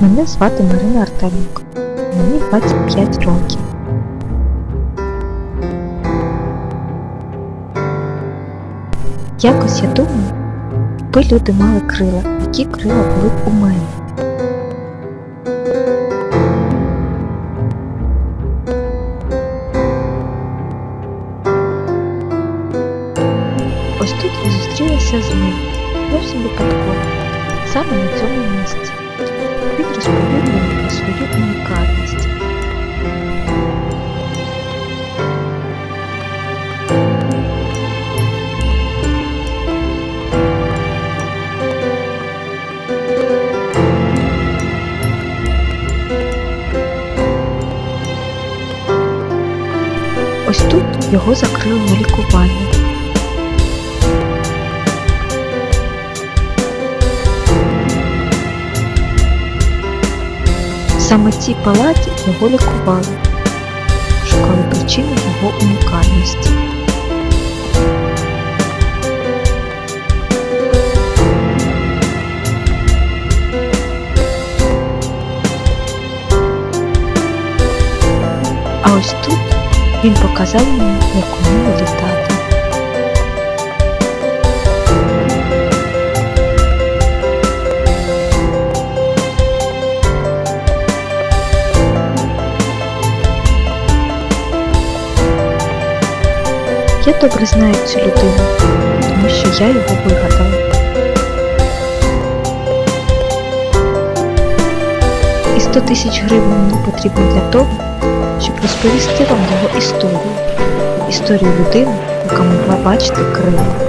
Мене звати Марина Артеменко. Мені 25 років. Якось я думаю, якби люди мали крила, які крила були б у мене. Ось тут я зустрілася з ним, зовсім випадково, саме на цьому місці. Про свою унікальність. Ось тут його закрили на лікування. Саме в цій палаті його лікували, шукали причини його унікальності. А ось тут він показав мені, як уміє літати. Я добре знаю цю людину, тому що я його вигадала. І 100 тисяч гривень мені потрібно для того, щоб розповісти вам його історію. Історію людини, яка могла бачити крила.